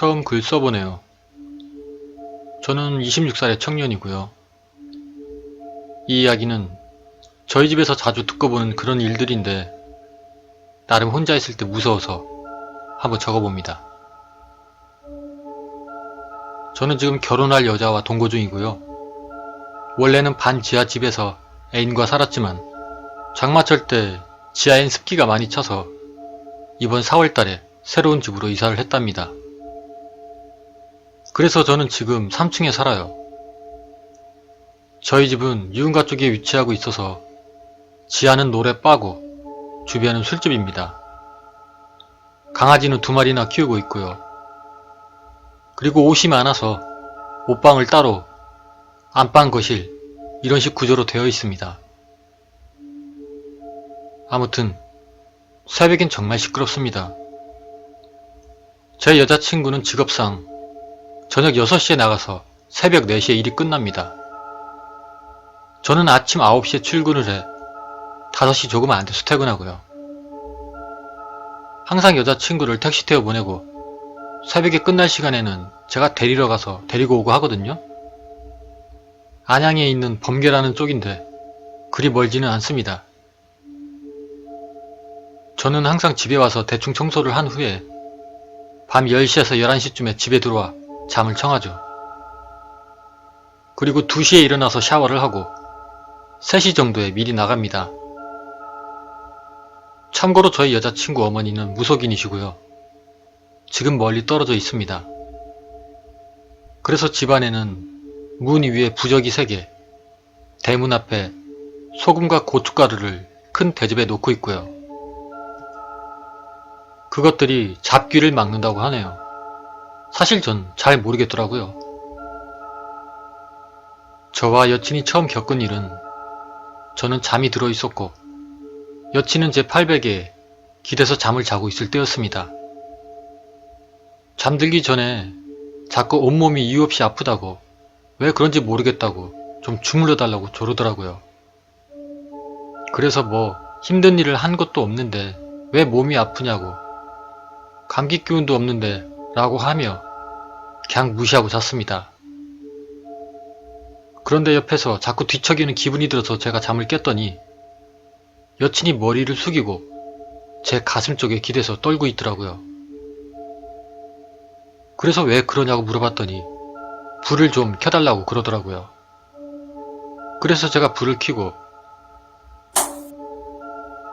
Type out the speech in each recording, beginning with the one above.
처음 글 써보네요. 저는 26살의 청년이고요. 이 이야기는 저희 집에서 자주 듣고 보는 그런 일들인데 나름 혼자 있을 때 무서워서 한번 적어봅니다. 저는 지금 결혼할 여자와 동거 중이고요. 원래는 반 지하 집에서 애인과 살았지만 장마철 때 지하엔 습기가 많이 차서 이번 4월달에 새로운 집으로 이사를 했답니다. 그래서 저는 지금 3층에 살아요. 저희 집은 유흥가 쪽에 위치하고 있어서 지하는 노래 빠고 주변은 술집입니다. 강아지는 두 마리나 키우고 있고요. 그리고 옷이 많아서 옷방을 따로 안방 거실 이런 식 구조로 되어 있습니다. 아무튼 새벽엔 정말 시끄럽습니다. 제 여자친구는 직업상 저녁 6시에 나가서 새벽 4시에 일이 끝납니다. 저는 아침 9시에 출근을 해 5시 조금 안 돼서 퇴근하고요. 항상 여자친구를 택시 태워 보내고 새벽에 끝날 시간에는 제가 데리러 가서 데리고 오고 하거든요. 안양에 있는 범계라는 쪽인데 그리 멀지는 않습니다. 저는 항상 집에 와서 대충 청소를 한 후에 밤 10시에서 11시쯤에 집에 들어와 잠을 청하죠. 그리고 2시에 일어나서 샤워를 하고 3시 정도에 미리 나갑니다. 참고로 저희 여자친구 어머니는 무속인이시고요. 지금 멀리 떨어져 있습니다. 그래서 집안에는 문 위에 부적이 3개, 대문 앞에 소금과 고춧가루를 큰 대접에 놓고 있고요. 그것들이 잡귀를 막는다고 하네요. 사실 전 잘 모르겠더라고요. 저와 여친이 처음 겪은 일은 저는 잠이 들어 있었고 여친은 제 팔베개에 기대서 잠을 자고 있을 때였습니다. 잠들기 전에 자꾸 온몸이 이유 없이 아프다고 왜 그런지 모르겠다고 좀 주물러 달라고 조르더라고요. 그래서 뭐 힘든 일을 한 것도 없는데 왜 몸이 아프냐고 감기 기운도 없는데 라고 하며 그냥 무시하고 잤습니다. 그런데 옆에서 자꾸 뒤척이는 기분이 들어서 제가 잠을 깼더니 여친이 머리를 숙이고 제 가슴 쪽에 기대서 떨고 있더라고요. 그래서 왜 그러냐고 물어봤더니 불을 좀 켜달라고 그러더라고요. 그래서 제가 불을 켜고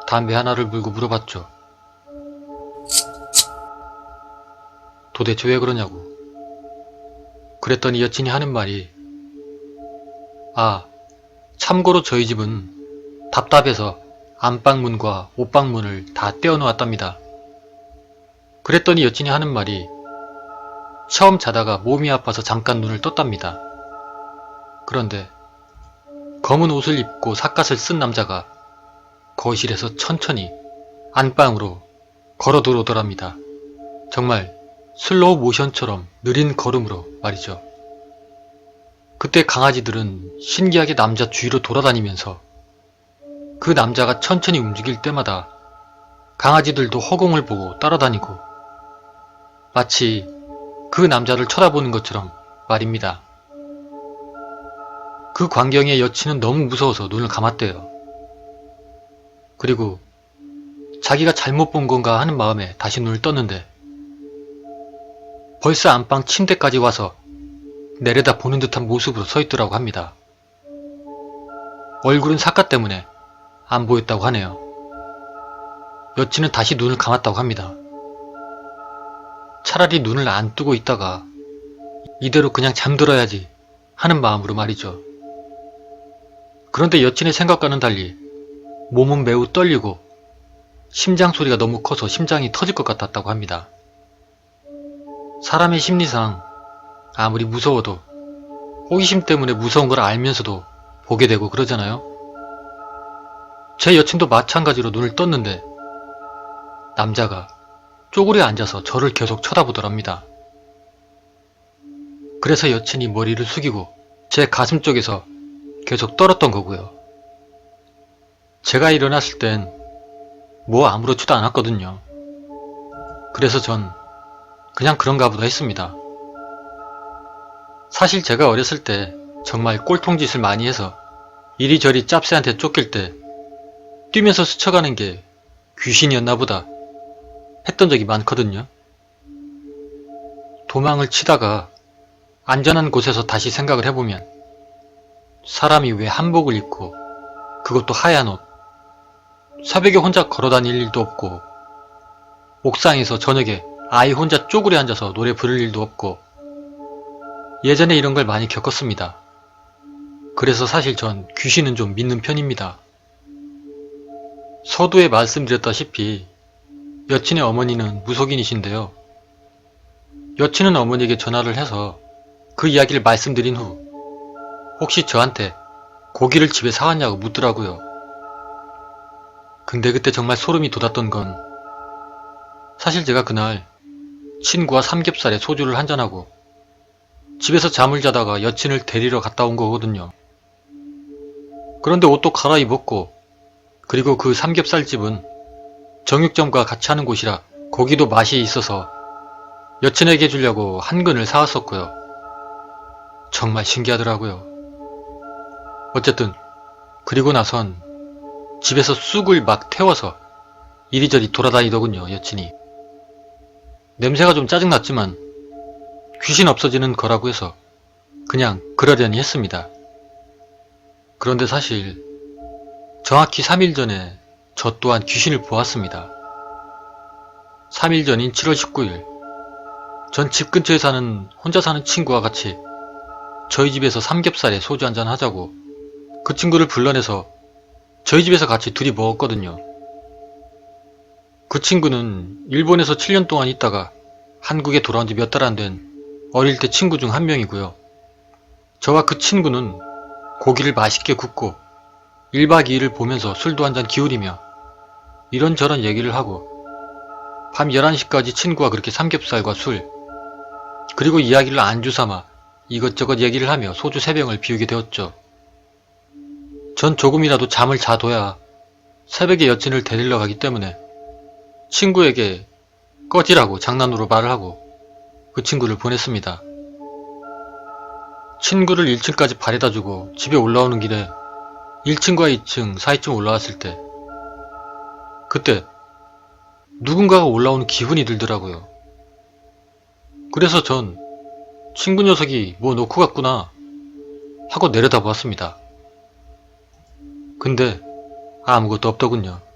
담배 하나를 물고 물어봤죠. 도대체 왜 그러냐고. 그랬더니 여친이 하는 말이 아, 참고로 저희 집은 답답해서 안방문과 옷방문을 다 떼어놓았답니다. 그랬더니 여친이 하는 말이 처음 자다가 몸이 아파서 잠깐 눈을 떴답니다. 그런데 검은 옷을 입고 삿갓을 쓴 남자가 거실에서 천천히 안방으로 걸어 들어오더랍니다. 정말 슬로우 모션처럼 느린 걸음으로 말이죠. 그때 강아지들은 신기하게 남자 주위로 돌아다니면서 그 남자가 천천히 움직일 때마다 강아지들도 허공을 보고 따라다니고 마치 그 남자를 쳐다보는 것처럼 말입니다. 그 광경에 여친은 너무 무서워서 눈을 감았대요. 그리고 자기가 잘못 본 건가 하는 마음에 다시 눈을 떴는데 벌써 안방 침대까지 와서 내려다 보는 듯한 모습으로 서 있더라고 합니다. 얼굴은 삿갓 때문에 안 보였다고 하네요. 여친은 다시 눈을 감았다고 합니다. 차라리 눈을 안 뜨고 있다가 이대로 그냥 잠들어야지 하는 마음으로 말이죠. 그런데 여친의 생각과는 달리 몸은 매우 떨리고 심장 소리가 너무 커서 심장이 터질 것 같았다고 합니다. 사람의 심리상 아무리 무서워도 호기심 때문에 무서운 걸 알면서도 보게 되고 그러잖아요. 제 여친도 마찬가지로 눈을 떴는데 남자가 쪼그려 앉아서 저를 계속 쳐다보더랍니다. 그래서 여친이 머리를 숙이고 제 가슴 쪽에서 계속 떨었던 거고요. 제가 일어났을 땐 뭐 아무렇지도 않았거든요. 그래서 전 그냥 그런가 보다 했습니다. 사실 제가 어렸을 때 정말 꼴통짓을 많이 해서 이리저리 짭새한테 쫓길 때 뛰면서 스쳐가는 게 귀신이었나 보다 했던 적이 많거든요. 도망을 치다가 안전한 곳에서 다시 생각을 해보면 사람이 왜 한복을 입고 그것도 하얀 옷 새벽에 혼자 걸어다닐 일도 없고 옥상에서 저녁에 아이 혼자 쪼그려 앉아서 노래 부를 일도 없고 예전에 이런 걸 많이 겪었습니다. 그래서 사실 전 귀신은 좀 믿는 편입니다. 서두에 말씀드렸다시피 여친의 어머니는 무속인이신데요. 여친은 어머니에게 전화를 해서 그 이야기를 말씀드린 후 혹시 저한테 고기를 집에 사왔냐고 묻더라고요. 근데 그때 정말 소름이 돋았던 건 사실 제가 그날 친구와 삼겹살에 소주를 한잔하고 집에서 잠을 자다가 여친을 데리러 갔다 온 거거든요. 그런데 옷도 갈아입었고 그리고 그 삼겹살집은 정육점과 같이 하는 곳이라 고기도 맛이 있어서 여친에게 주려고 한 근을 사왔었고요. 정말 신기하더라고요. 어쨌든 그리고 나선 집에서 쑥을 막 태워서 이리저리 돌아다니더군요, 여친이. 냄새가 좀 짜증났지만 귀신 없어지는 거라고 해서 그냥 그러려니 했습니다. 그런데 사실 정확히 3일 전에 저 또한 귀신을 보았습니다. 3일 전인 7월 19일 전 집 근처에 사는 혼자 사는 친구와 같이 저희 집에서 삼겹살에 소주 한잔 하자고 그 친구를 불러내서 저희 집에서 같이 둘이 먹었거든요. 그 친구는 일본에서 7년 동안 있다가 한국에 돌아온 지 몇 달 안 된 어릴 때 친구 중 한 명이고요. 저와 그 친구는 고기를 맛있게 굽고 1박 2일을 보면서 술도 한 잔 기울이며 이런저런 얘기를 하고 밤 11시까지 친구와 그렇게 삼겹살과 술 그리고 이야기를 안주 삼아 이것저것 얘기를 하며 소주 3병을 비우게 되었죠. 전 조금이라도 잠을 자둬야 새벽에 여친을 데리러 가기 때문에 친구에게 꺼지라고 장난으로 말을 하고 그 친구를 보냈습니다. 친구를 1층까지 바래다 주고 집에 올라오는 길에 1층과 2층 사이쯤 올라왔을 때 그때 누군가가 올라오는 기분이 들더라고요. 그래서 전 친구 녀석이 뭐 놓고 갔구나 하고 내려다 보았습니다. 근데 아무것도 없더군요.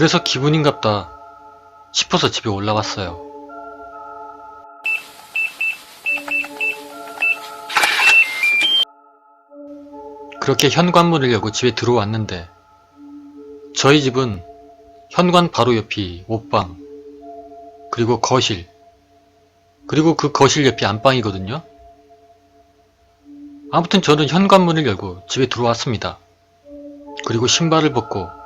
그래서 기분인갑다 싶어서 집에 올라왔어요. 그렇게 현관문을 열고 집에 들어왔는데 저희 집은 현관 바로 옆이 옷방 그리고 거실 그리고 그 거실 옆이 안방이거든요. 아무튼 저는 현관문을 열고 집에 들어왔습니다. 그리고 신발을 벗고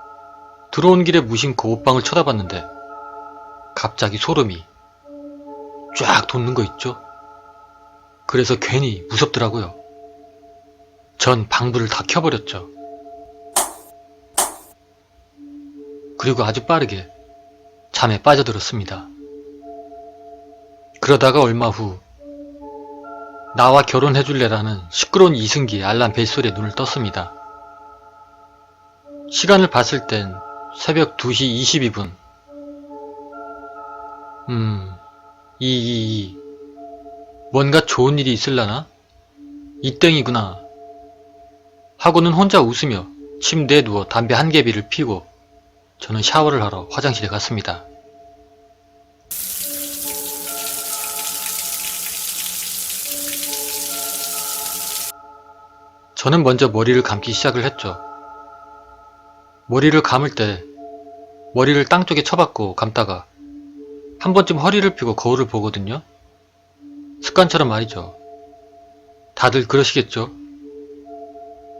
들어온 길에 무심코 옷방을 쳐다봤는데 갑자기 소름이 쫙 돋는 거 있죠? 그래서 괜히 무섭더라고요. 전 방불을 다 켜버렸죠. 그리고 아주 빠르게 잠에 빠져들었습니다. 그러다가 얼마 후 나와 결혼해줄래라는 시끄러운 이승기의 알람 벨소리에 눈을 떴습니다. 시간을 봤을 땐 새벽 2시 22분. 음, 이 이 이. 뭔가 좋은 일이 있을라나? 이땡이구나. 하고는 혼자 웃으며 침대에 누워 담배 한 개비를 피고 저는 샤워를 하러 화장실에 갔습니다. 저는 먼저 머리를 감기 시작을 했죠. 머리를 감을 때 머리를 땅 쪽에 쳐박고 감다가 한 번쯤 허리를 펴고 거울을 보거든요. 습관처럼 말이죠. 다들 그러시겠죠?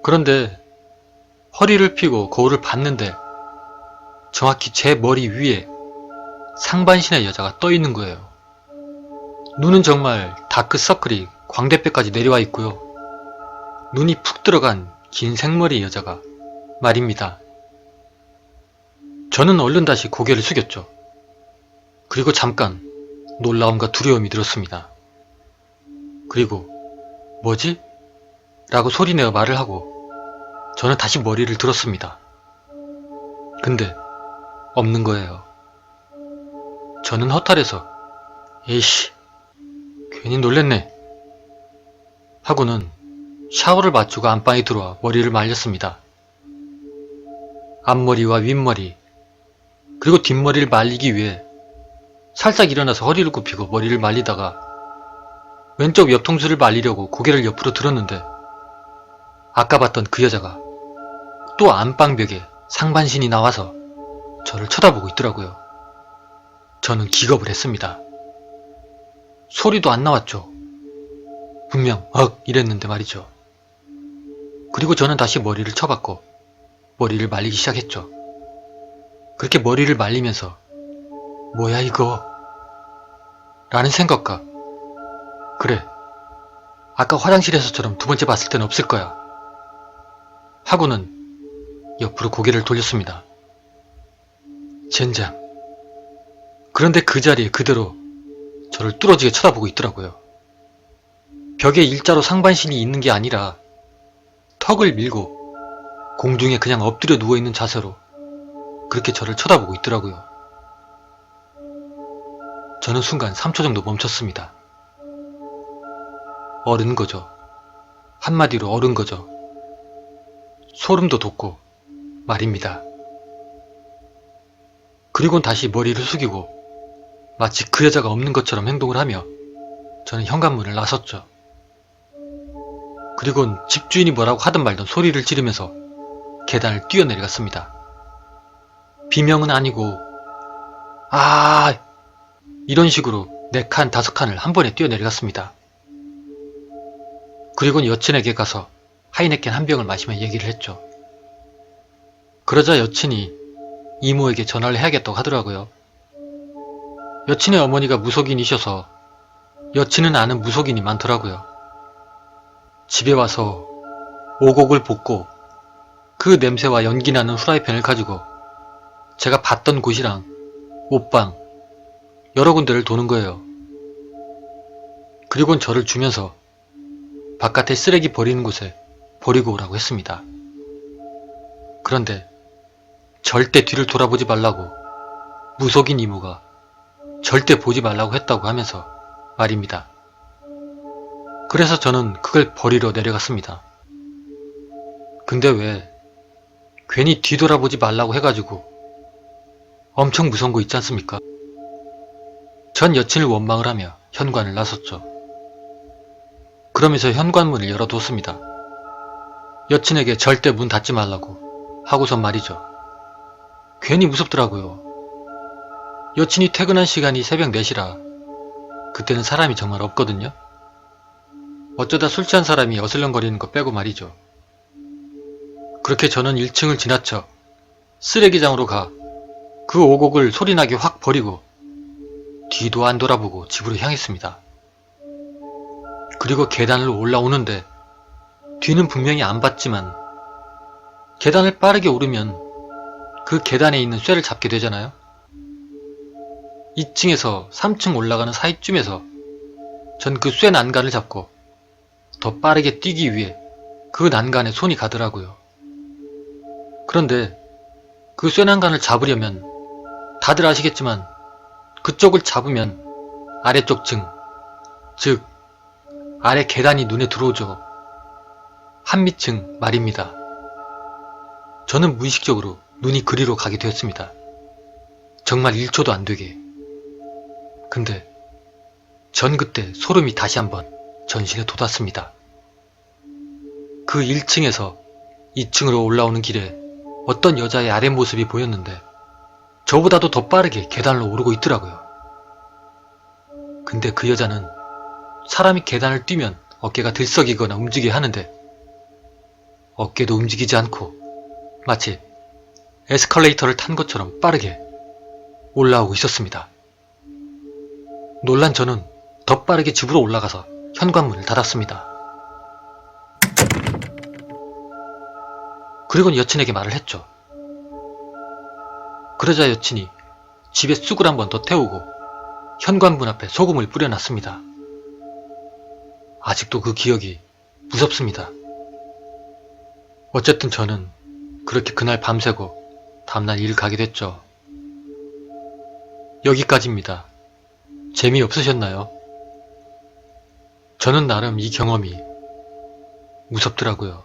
그런데 허리를 펴고 거울을 봤는데 정확히 제 머리 위에 상반신의 여자가 떠 있는 거예요. 눈은 정말 다크서클이 광대뼈까지 내려와 있고요. 눈이 푹 들어간 긴 생머리 여자가 말입니다. 저는 얼른 다시 고개를 숙였죠. 그리고 잠깐 놀라움과 두려움이 들었습니다. 그리고 뭐지? 라고 소리내어 말을 하고 저는 다시 머리를 들었습니다. 근데 없는 거예요. 저는 허탈해서 에이씨 괜히 놀랬네 하고는 샤워를 마치고 안방에 들어와 머리를 말렸습니다. 앞머리와 윗머리 그리고 뒷머리를 말리기 위해 살짝 일어나서 허리를 굽히고 머리를 말리다가 왼쪽 옆통수를 말리려고 고개를 옆으로 들었는데 아까 봤던 그 여자가 또 안방벽에 상반신이 나와서 저를 쳐다보고 있더라고요. 저는 기겁을 했습니다. 소리도 안 나왔죠. 분명 억 이랬는데 말이죠. 그리고 저는 다시 머리를 쳐봤고 머리를 말리기 시작했죠. 그렇게 머리를 말리면서 뭐야 이거 라는 생각과 그래 아까 화장실에서처럼 두 번째 봤을 땐 없을 거야 하고는 옆으로 고개를 돌렸습니다. 젠장 그런데 그 자리에 그대로 저를 뚫어지게 쳐다보고 있더라고요. 벽에 일자로 상반신이 있는 게 아니라 턱을 밀고 공중에 그냥 엎드려 누워있는 자세로 그렇게 저를 쳐다보고 있더라고요. 저는 순간 3초 정도 멈췄습니다. 어른 거죠. 한마디로 어른 거죠. 소름도 돋고 말입니다. 그리곤 다시 머리를 숙이고 마치 그 여자가 없는 것처럼 행동을 하며 저는 현관문을 나섰죠. 그리곤 집주인이 뭐라고 하든 말든 소리를 지르면서 계단을 뛰어내려갔습니다. 비명은 아니고 아 이런 식으로 네 칸 다섯 칸을 한 번에 뛰어내려갔습니다. 그리곤 여친에게 가서 하이네켄 한 병을 마시며 얘기를 했죠. 그러자 여친이 이모에게 전화를 해야겠다고 하더라고요. 여친의 어머니가 무속인이셔서 여친은 아는 무속인이 많더라고요. 집에 와서 오곡을 볶고 그 냄새와 연기 나는 후라이팬을 가지고 제가 봤던 곳이랑 옷방 여러 군데를 도는 거예요. 그리곤 저를 주면서 바깥에 쓰레기 버리는 곳에 버리고 오라고 했습니다. 그런데 절대 뒤를 돌아보지 말라고 무속인 이모가 절대 보지 말라고 했다고 하면서 말입니다. 그래서 저는 그걸 버리러 내려갔습니다. 근데 왜 괜히 뒤돌아보지 말라고 해가지고 엄청 무서운 거 있지 않습니까? 전 여친을 원망을 하며 현관을 나섰죠. 그러면서 현관문을 열어뒀습니다. 여친에게 절대 문 닫지 말라고 하고선 말이죠. 괜히 무섭더라고요. 여친이 퇴근한 시간이 새벽 4시라 그때는 사람이 정말 없거든요. 어쩌다 술 취한 사람이 어슬렁거리는 거 빼고 말이죠. 그렇게 저는 1층을 지나쳐 쓰레기장으로 가 그 오곡을 소리나게 확 버리고 뒤도 안 돌아보고 집으로 향했습니다. 그리고 계단을 올라오는데 뒤는 분명히 안 봤지만 계단을 빠르게 오르면 그 계단에 있는 쇠를 잡게 되잖아요. 2층에서 3층 올라가는 사이쯤에서 전 그 쇠 난간을 잡고 더 빠르게 뛰기 위해 그 난간에 손이 가더라고요. 그런데 그 쇠 난간을 잡으려면 다들 아시겠지만 그쪽을 잡으면 아래쪽 층, 즉 아래 계단이 눈에 들어오죠. 한미층 말입니다. 저는 무의식적으로 눈이 그리로 가게 되었습니다. 정말 1초도 안 되게. 근데 전 그때 소름이 다시 한번 전신에 돋았습니다. 그 1층에서 2층으로 올라오는 길에 어떤 여자의 아랫모습이 보였는데 저보다도 더 빠르게 계단을 오르고 있더라고요. 근데 그 여자는 사람이 계단을 뛰면 어깨가 들썩이거나 움직여야 하는데 어깨도 움직이지 않고 마치 에스컬레이터를 탄 것처럼 빠르게 올라오고 있었습니다. 놀란 저는 더 빠르게 집으로 올라가서 현관문을 닫았습니다. 그리고 여친에게 말을 했죠. 그러자 여친이 집에 쑥을 한 번 더 태우고 현관문 앞에 소금을 뿌려놨습니다. 아직도 그 기억이 무섭습니다. 어쨌든 저는 그렇게 그날 밤새고 다음날 일 가게 됐죠. 여기까지입니다. 재미없으셨나요? 저는 나름 이 경험이 무섭더라고요.